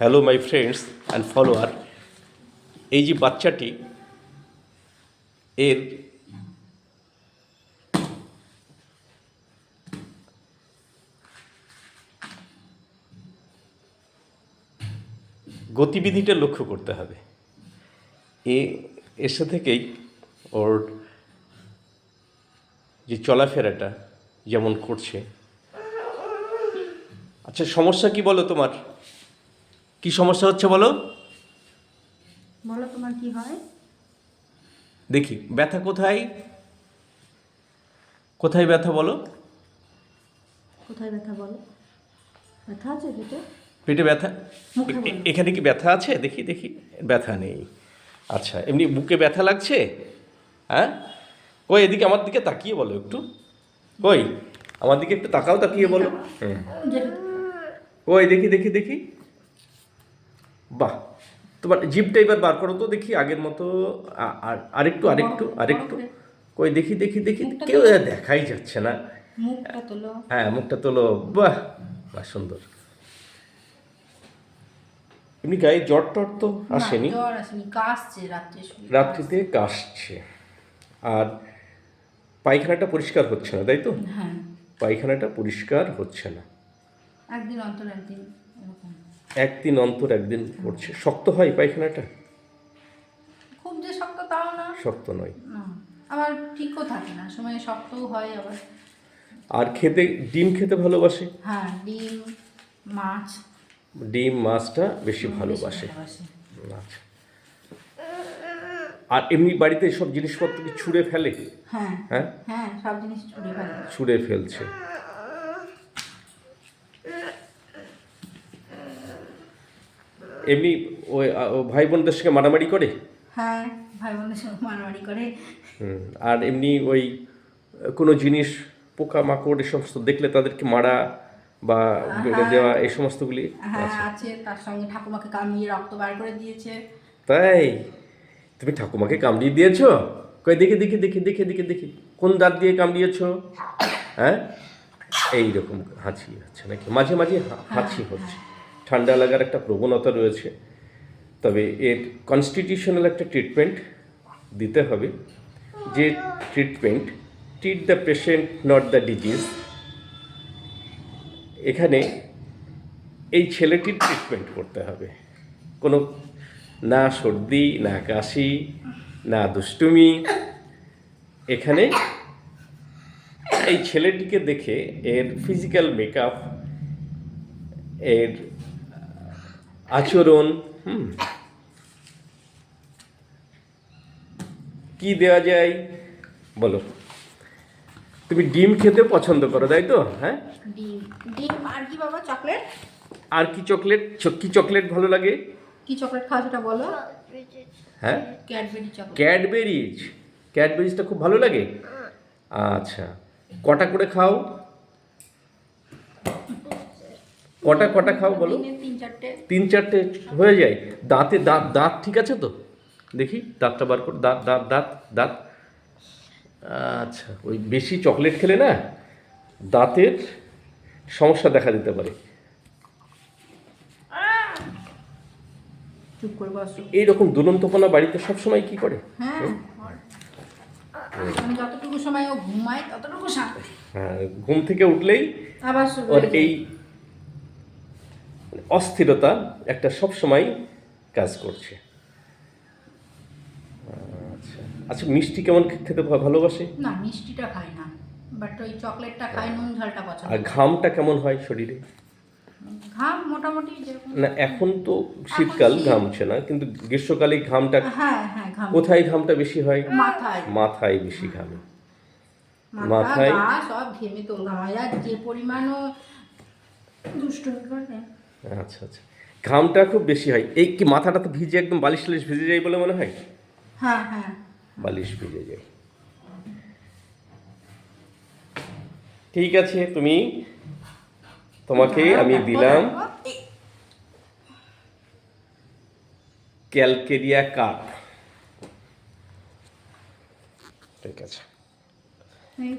Hello my friends and follower এই যে বাচ্চাটি, এর গতিবিধিটা লক্ষ্য করতে হবে। এ এসে থেকেই ওর যে চলাফেরাটা যেমন করছে। আচ্ছা সমস্যা কি বলো তোমার? কি সমস্যা হচ্ছে বলো? বলো তোমার কি হয়? দেখি ব্যথা কোথায়? কোথায় ব্যথা বলো? কোথায় ব্যথা বলো? ব্যথা আছে পেটে? পেটে ব্যথা। এখানে কি ব্যথা আছে? দেখি দেখি। ব্যথা নেই। আচ্ছা এমনি বুকে ব্যথা লাগছে? হ্যাঁ? কই এদিকে আমার দিকে তাকিয়ে বলো একটু। কই আমার দিকে একটু তাকাও তাকিয়ে বলো। ওই দেখি দেখি দেখি। বাহ। তোমার জিপটা এবার বার করো তো দেখি আগের মতো আর- আরেকটু আরেকটু আরেকটু। কই দেখি দেখি দেখি। কেউ দেখাই যাচ্ছে না। হ্যাঁ মুখটা তোলো। বাহ বাহ সুন্দর। এমনি গায়ে জ্বর টর তো আসেনি? রাত্রিতে কাশছে। আর পায়খানাটা পরিষ্কার হচ্ছে না তাই তো? হ্যাঁ। পায়খানাটা পরিষ্কার হচ্ছে না। একদিন অন্তর একদিন এরকম। একদিন অন্তর একদিন পড়ছে শক্ত হয় পায়খানাটা? খুব যে শক্ত তাও না। শক্ত নয়। আবার ঠিকও থাকে না সময় শক্তও হয় আবার। আর খেতে ডিম খেতে ভালোবাসে? হ্যাঁ ডিম মাছ। ডিম মাছটা বেশি ভালোবাসে। আচ্ছা। আর এমনি বাড়িতে সব জিনিসপত্র কি ছুঁড়ে ফেলে? হ্যাঁ হ্যাঁ? হ্যাঁ সব জিনিস ছুড়ে ফেলে। ছুঁড়ে ফেলছে। এমনি ওই ভাই বোনদের সঙ্গে মারামারি করে? হ্যাঁ ভাই বোনের সঙ্গে মারামারি করে। হুম, আর এমনি ওই কোনো জিনিস পোকা মাকড় এ সমস্ত দেখলে তাদেরকে মারা বা বেড়ে দেওয়া এই সমস্তগুলি? হ্যাঁ আছে আছে তার সঙ্গে ঠাকুমাকে কামিয়ে রক্ত বার করে দিয়েছে। তাই? তুমি ঠাকুমাকে কামড়িয়ে দিয়েছ? কই দেখি দেখি দেখি দেখি দেখি দেখি। কোন দাঁত দিয়ে কামড়িয়েছো? হ্যাঁ? এইরকম হাঁচি হচ্ছে নাকি? মাঝে মাঝে হা- হাঁচি হচ্ছে। ঠান্ডা লাগার একটা প্রবণতা রয়েছে। তবে এর কনস্টিটিউশনাল একটা ট্রিটমেন্ট দিতে হবে। যে treatment treat the patient not the disease এখানে এই ছেলেটির ট্রিটমেন্ট করতে হবে। কোনো না সর্দি, না কাশি, না দুষ্টুমি। এখানে এই ছেলেটিকে দেখে এর ফিজিক্যাল মেকআপ এর আচরণ হুম কি দেওয়া যায়? বলো। তুমি ডিম খেতে পছন্দ করো তাই তো? হ্যাঁ? ডিম ডিম আর কি বাবা চকলেট? আর কি চকলেট? কি চকলেট ভালো লাগে? কি চকলেট খাও সেটা বলো। হ্যাঁ? Cadbury chocolate. ক্যাডবেরিজ ক্যাডবেরিজটা খুব ভালো লাগে? আচ্ছা। কটা করে খাও? কটা কটা খাও বলো? তিন চারটে। তিন চারটে হয়ে যায়। দাঁতে দাঁত দাঁত ঠিক আছে তো? দেখি দাঁতটা বার কর দাঁত দাঁত দাঁত দাঁত। আচ্ছা ওই বেশি চকলেট খেলে না দাঁতের সমস্যা দেখা দিতে পারে। এইরকম দুলন্তপনা বাড়িতে সবসময় কি করে? হ্যাঁ মানে যতটুকু সময় ও ঘুমায় ততটুকু হ্যাঁ ঘুম থেকে উঠলেই আবার। এই অস্থিরতা একটা সব সময় কাজ করছে। আচ্ছা আচ্ছা মিষ্টি কেমন খেতে ভালোবাসে? না মিষ্টিটা খায় না বাট ওই চকলেটটা খায় নুন ঝালটা পছন্দ আর ঘামটা কেমন হয় শরীরে? ঘাম মোটামুটি না এখন তো শীতকাল শীত। ঘামছে না কিন্তু গ্রীষ্মকালে ঘামটা হ্যাঁ হ্যাঁ ঘাম কোথায় ঘামটা বেশি হয়? মাথায়। মাথায় বেশি ঘামে। মাথায়- সব ঘেমে তোল ঘামায় আর যে পরিমাণও দুষ্টুমি করে আচ্ছা আচ্ছা। ঘামটা খুব বেশি হয়। এই কি মাথাটা তো ভিজে একদম বালিশ টালিশ ভিজে যায় বলে মনে হয়? হ্যাঁ হ্যাঁ। বালিশ ভিজে যায়। ঠিক আছে তুমি তোমাকে আমি দিলাম এই, ক্যালকেরিয়া কাপ ঠিক আছে। এই,